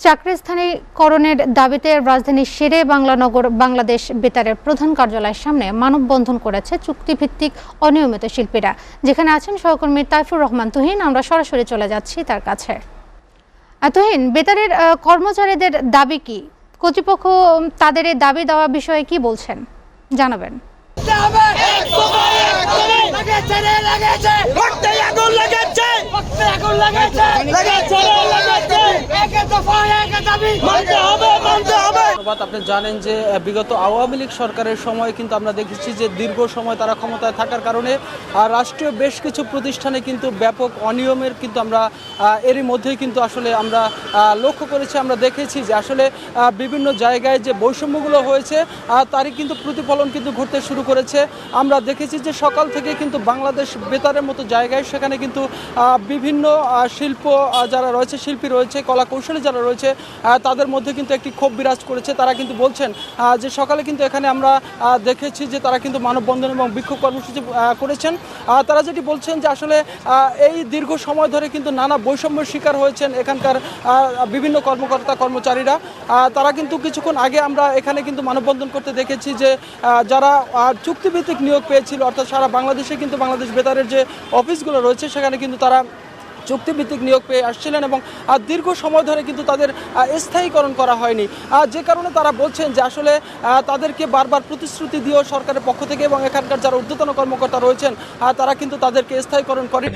চাকরি স্থানীকরণের দাবিতে রাজধানীর শেরে বাংলানগর বাংলাদেশ বেতারের প্রধান কার্যালয়ের সামনে মানববন্ধন করেছে চুক্তিভিত্তিক অনিয়মিত শিল্পীরা যেখানে আছেন সহকর্মী তাইফুর রহমান তুহিন আমরা সরাসরি চলে যাচ্ছি তার কাছে তুহিন বেতারের কর্মচারীদের দাবি কি কর্তৃপক্ষ তাদের এই দাবি দেওয়া বিষয়ে কি বলছেন জানাবেন লেগেছে লেগেছে রে লেগেছে একে দফা একে দাবি মানতে হবে মানতে হবে ধন্যবাদ। আপনি জানেন যে বিগত আওয়ামী লীগ সরকারের সময় কিন্তু আমরা দেখেছি যে দীর্ঘ সময় তারা ক্ষমতায় থাকার কারণে রাষ্ট্রীয় বেশ কিছু প্রতিষ্ঠানে কিন্তু ব্যাপক অনিয়মের কিন্তু আমরা এরই মধ্যেই কিন্তু আসলে আমরা লক্ষ্য করেছি, আমরা দেখেছি যে আসলে বিভিন্ন জায়গায় যে বৈষম্যগুলো হয়েছে তারই কিন্তু প্রতিফলন কিন্তু ঘটতে শুরু করেছে। আমরা দেখেছি যে সকাল থেকে কিন্তু বাংলাদেশ বেতারের মতো জায়গায় সেখানে কিন্তু বিভিন্ন শিল্প যারা রয়েছে, শিল্পী রয়েছে কলা কৌশলী যারা রয়েছে তাদের মধ্যে কিন্তু একটি ক্ষোভ বিরাজ করেছে। তারা কিন্তু বলছেন যে সকালে কিন্তু এখানে আমরা দেখেছি যে তারা কিন্তু মানববন্ধন এবং বিক্ষোভ কর্মসূচি করেছেন। তারা যেটি বলছেন যে আসলে এই দীর্ঘ সময় ধরে কিন্তু নানা বৈষম্যের শিকার হয়েছেন এখানকার বিভিন্ন কর্মকর্তা, কর্মচারীরা। তারা কিন্তু কিছুক্ষণ আগে আমরা এখানে কিন্তু মানববন্ধন করতে দেখেছি যে যারা চুক্তিভিত্তিক নিয়োগ পেয়েছিল, অর্থাৎ সারা বাংলাদেশে কিন্তু বাংলাদেশ বেতারের যে অফিসগুলো রয়েছে, সেখানে কিন্তু তারা চুক্তিভিত্তিক নিয়োগ পেয়ে আসছিলেন এবং দীর্ঘ সময় ধরে কিন্তু তাদের স্থায়ীকরণ করা হয়নি। যে কারণে তারা বলছেন যে আসলে তাদেরকে বারবার প্রতিশ্রুতি দিয়েও সরকারের পক্ষ থেকে এবং এখানকার যারা ঊর্ধ্বতন কর্মকর্তা রয়েছেন তারা কিন্তু তাদেরকে স্থায়ীকরণ করে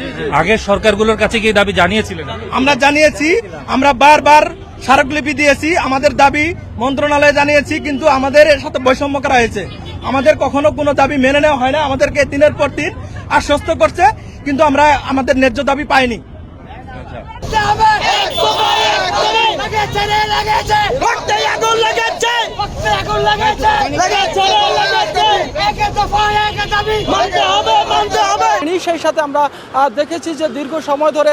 আগের সরকারগুলোর কাছে কি এই দাবি জানিয়েছিলেন? আমরা জানিয়েছি আমরা বারবার স্মারকলিপি দিয়েছি আমাদের দাবি মন্ত্রণালয়ে জানিয়েছি কিন্তু আমাদের এর সাথে বৈষম্য করা হয়েছে। আমাদের কখনো কোনো দাবি মেনে নেওয়া হয় না আমাদেরকে দিনের পর দিন আশ্বস্ত করছে কিন্তু আমরা আমাদের ন্যায্য দাবি পাইনি মানতে হবে এক দফা এক দাবি লেগেছে রে লেগেছে। রক্তে আগুন লেগেছে। রক্তে আগুন লেগেছে। লেগেছে রে লেগেছে। একে দফা একে দাবি। মানতে হবে মানতে হবে। সেই সাথে আমরা দেখেছি যে দীর্ঘ সময় ধরে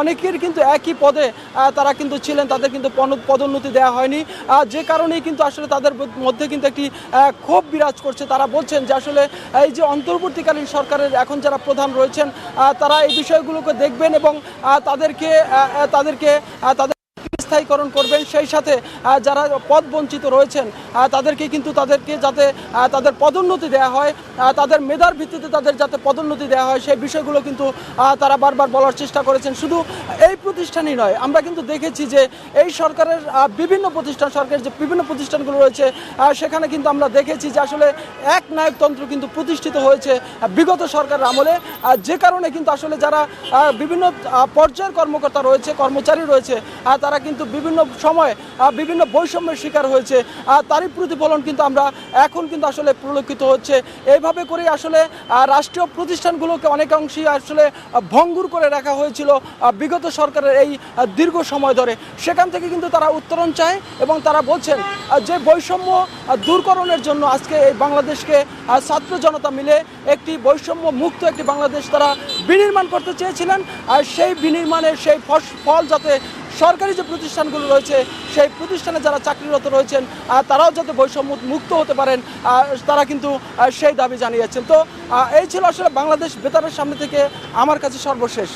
অনেকের কিন্তু একই পদে তারা কিন্তু ছিলেন। তাদের কিন্তু পদোন্নতি দেওয়া হয়নি। যে কারণেই কিন্তু আসলে তাদের মধ্যে কিন্তু একটি ক্ষোভ বিরাজ করছে। তারা বলছেন যে আসলে এই যে অন্তর্বর্তীকালীন সরকারের এখন যারা প্রধান রয়েছেন তারা এই বিষয়গুলোকে দেখবেন এবং তাদেরকে তাদেরকে তাদের স্থায়ীকরণ করবেন, সেই সাথে যারা পদ বঞ্চিত রয়েছেন তাদেরকে কিন্তু তাদেরকে যাতে তাদের পদোন্নতি দেওয়া হয় তাদের মেধার ভিত্তিতে তাদের যাতে পদোন্নতি দেওয়া হয়, সেই বিষয়গুলো কিন্তু তারা বারবার বলার চেষ্টা করেছেন। শুধু এই প্রতিষ্ঠানই নয়, আমরা কিন্তু দেখেছি যে এই সরকারের বিভিন্ন প্রতিষ্ঠান, সরকারের যে বিভিন্ন প্রতিষ্ঠানগুলো রয়েছে সেখানে কিন্তু আমরা দেখেছি যে আসলে এক নায়কতন্ত্র কিন্তু প্রতিষ্ঠিত হয়েছে বিগত সরকারের আমলে। যে কারণে কিন্তু আসলে যারা বিভিন্ন পর্যায়ের কর্মকর্তা রয়েছে, কর্মচারী রয়েছে তারা কিন্তু বিভিন্ন সময় বিভিন্ন বৈষম্যের শিকার হয়েছে। তারই প্রতিফলন কিন্তু আমরা এখন কিন্তু আসলে পরিলক্ষিত হচ্ছে। এইভাবে করে আসলে রাষ্ট্রীয় প্রতিষ্ঠানগুলোকে অনেকাংশেই আসলে ভঙ্গুর করে রাখা হয়েছিল বিগত সরকারের এই দীর্ঘ সময় ধরে। সেখান থেকে কিন্তু তারা উত্তরণ চায় এবং তারা বলছেন যে বৈষম্য দূরকরণের জন্য আজকে এই বাংলাদেশকে ছাত্র জনতা মিলে একটি বৈষম্য মুক্ত একটি বাংলাদেশ তারা বিনির্মাণ করতে চেয়েছিলেন। আর সেই বিনির্মাণের সেই ফল যাতে সরকারি যে প্রতিষ্ঠানগুলো রয়েছে, সেই প্রতিষ্ঠানে যারা চাকরিরত রয়েছেন তারাও যাতে বৈষম্য মুক্ত হতে পারেন তারা কিন্তু সেই দাবি জানিয়েছেন। তো এই ছিল আসলে বাংলাদেশ বেতারের সামনে থেকে আমার কাছে সর্বশেষ।